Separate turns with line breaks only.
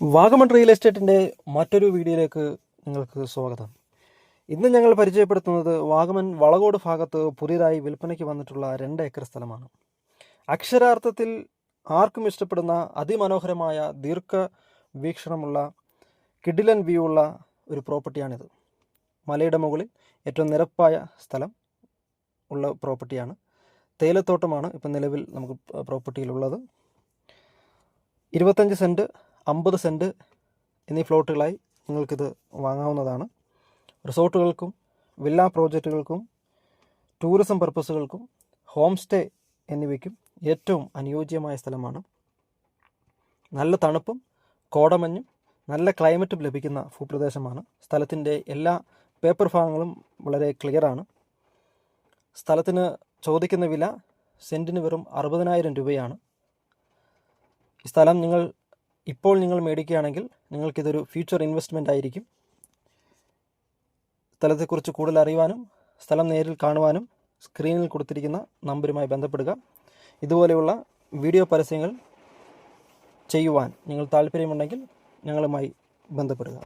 Vagamon real എസ്റ്റേറ്റിന്റെ മറ്റൊരു വീഡിയോയിലേക്ക് നിങ്ങൾക്ക് സ്വാഗതം. ഇന്ന് ഞങ്ങൾ പരിചയപ്പെടുത്തുന്നത് വാഗമൺ വളകോട് ഭാഗത്ത് പുതിയതായി വിൽപ്പനയ്ക്ക് വന്നിട്ടുള്ള രണ്ട് ഏക്കർ സ്ഥലമാണ്. അക്ഷരാർത്ഥത്തിൽ ആർക്കും ഇഷ്ടപ്പെടുന്ന അതിമനോഹരമായ ദീർഘ വീക്ഷണമുള്ള കിഡിലൻ വ്യൂ ഉള്ള ഒരു പ്രോപ്പർട്ടിയാണിത്. മലയുടെ മുകളിൽ ഏറ്റവും നിരപ്പായ സ്ഥലം ഉള്ള പ്രോപ്പർട്ടിയാണ്. തേയിലത്തോട്ടമാണ് ഇപ്പം നിലവിൽ നമുക്ക് പ്രോപ്പർട്ടിയിലുള്ളത്. ഇരുപത്തഞ്ച് സെന്റ് അമ്പത് സെന്റ് എന്നീ ഫ്ലോട്ടുകളായി നിങ്ങൾക്കിത് വാങ്ങാവുന്നതാണ്. റിസോർട്ടുകൾക്കും വില്ല പ്രോജക്റ്റുകൾക്കും ടൂറിസം പർപ്പസുകൾക്കും ഹോം സ്റ്റേ എന്നിവയ്ക്കും ഏറ്റവും അനുയോജ്യമായ സ്ഥലമാണ്. നല്ല തണുപ്പും കോടമഞ്ഞും നല്ല ക്ലൈമറ്റും ലഭിക്കുന്ന ഭൂപ്രദേശമാണ്. സ്ഥലത്തിന്റെ എല്ലാ പേപ്പർ ഭാഗങ്ങളും വളരെ ക്ലിയറാണ്. സ്ഥലത്തിന് ചോദിക്കുന്ന വില സെന്റിന് വെറും അറുപതിനായിരം രൂപയാണ്. ഈ സ്ഥലം നിങ്ങൾ ഇപ്പോൾ നിങ്ങൾ മേടിക്കുകയാണെങ്കിൽ നിങ്ങൾക്കിതൊരു ഫ്യൂച്ചർ ഇൻവെസ്റ്റ്മെന്റ് ആയിരിക്കും. സ്ഥലത്തെക്കുറിച്ച് കൂടുതൽ അറിയുവാനും സ്ഥലം നേരിൽ കാണുവാനും സ്ക്രീനിൽ കൊടുത്തിരിക്കുന്ന നമ്പറുമായി ബന്ധപ്പെടുക. ഇതുപോലെയുള്ള വീഡിയോ പരസ്യങ്ങൾ ചെയ്യുവാൻ നിങ്ങൾ താല്പര്യമുണ്ടെങ്കിൽ ഞങ്ങളുമായി ബന്ധപ്പെടുക.